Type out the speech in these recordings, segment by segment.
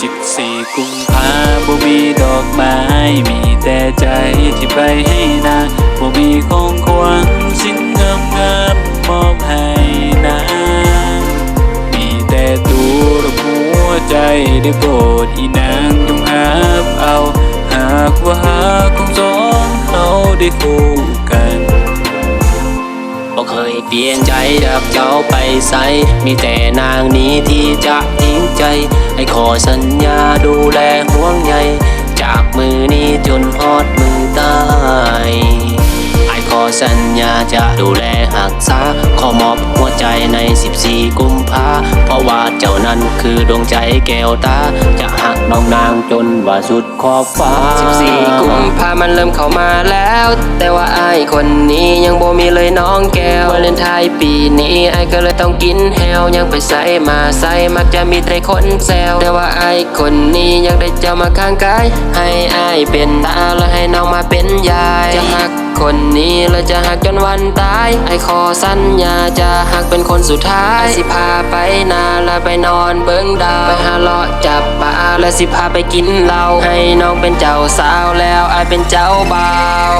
สิบสี่กุมภาบ่มีดอกไม้ มีแต่ใจที่ไปให้นาบ่มีของขวัญชิ้นง ได้โปรดอีนางจงหาบเอา หากว่าหาของสองเขาได้คู่กันบ่เคยเปลี่ยนใจจากเจ้าไปใส มีแต่นางนี้ที่จะทิ้งใจ ให้ขอสัญญาดูแลห่วงใย จ้านั้นคือดวงใจแก้วตา จะหักน้องนางจนว่าสุดขอบฟ้า 14 กุมภามันเริ่มเข้ามาแล้ว แต่ว่าไอ้าคนนี้ยังบ่มีเลยน้องแก้ววาเลนไทน์ปีนี้ไอ้ก็เลยต้องกินแฮวยังไปใส่มาใส่มักจะมีแต่คนแซวแต่ว่าไอ้คนนี้ยังได้เจ้ามาข้างกาย ให้ไอ้เป็นตาแล้วให้น้องมาเป็นยายจะหัก คนนี้แล้วจะหักจนวันตาย ไอ้ขอสัญญาจะหักเป็นคนสุดท้าย สิพาไปนาและไปนอนเบิ้งดาว ไปหาเลาะจับปลาและสิพาไปกินเหล้าให้น้องเป็นเจ้าสาวแล้วไอเป็นเจ้าบ่าว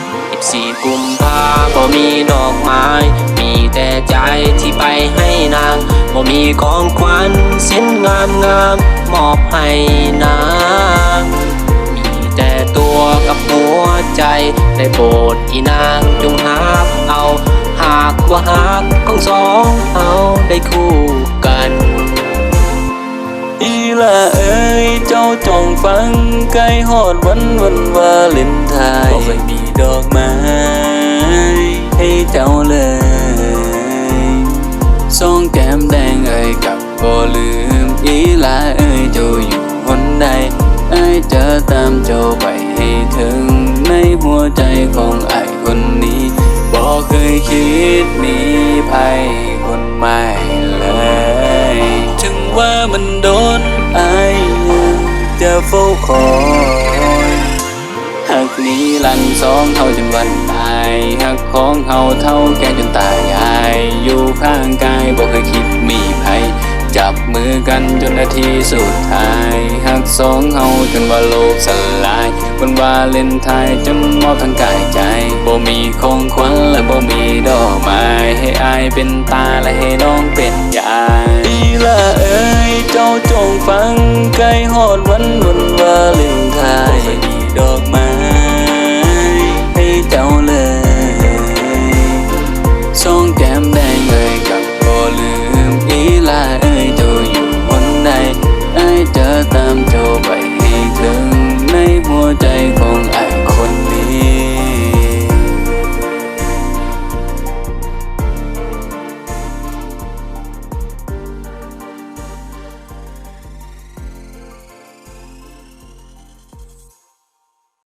14กุมภาบ่มีดอกไม้ มีแต่ใจที่ไปให้นางบ่มีของขวัญสิ้นงามงามมอบให้นาง มีแต่ตัวกับหัว ได้โปรดอีนางจงหาบเอา หากว่าหากของสองเอาได้คู่กัน อีละเอ้ยเจ้าจองฟังใกล้ฮอดวันวันวาเลนไทน์บอกไม่มีดอกไม้ให้เจ้าเลยสองแก้มแดงเอ้ยกับบ่ลืม อีละเอ้ยเจ้าอยู่หนใดไอ้ายจะตาม ดหนีภัยคนใหม่เลย ถึงว่ามันโดนไอายุจะเฝ้าคอยหักนี้ลันสองเท่าจนวันตายหักของเฮาเท่าแก่จนตายยายอยู่ข้างกายบอกเคยคิดมีภัยจับมือกันจนนาทีสุดท้ายหัก สองเฮาจนว่าโลกสลายวันวาเลนไทน์จะมอบทั้งกายใจบ่มีของขวัญและบ่มีดอกไม้ให้อายเป็นตาและให้น้องเป็นยายอีละเอ้ยเจ้าจงฟังใกล้ฮอดวันวันวาเลนไทน์บ่มีดอกไม้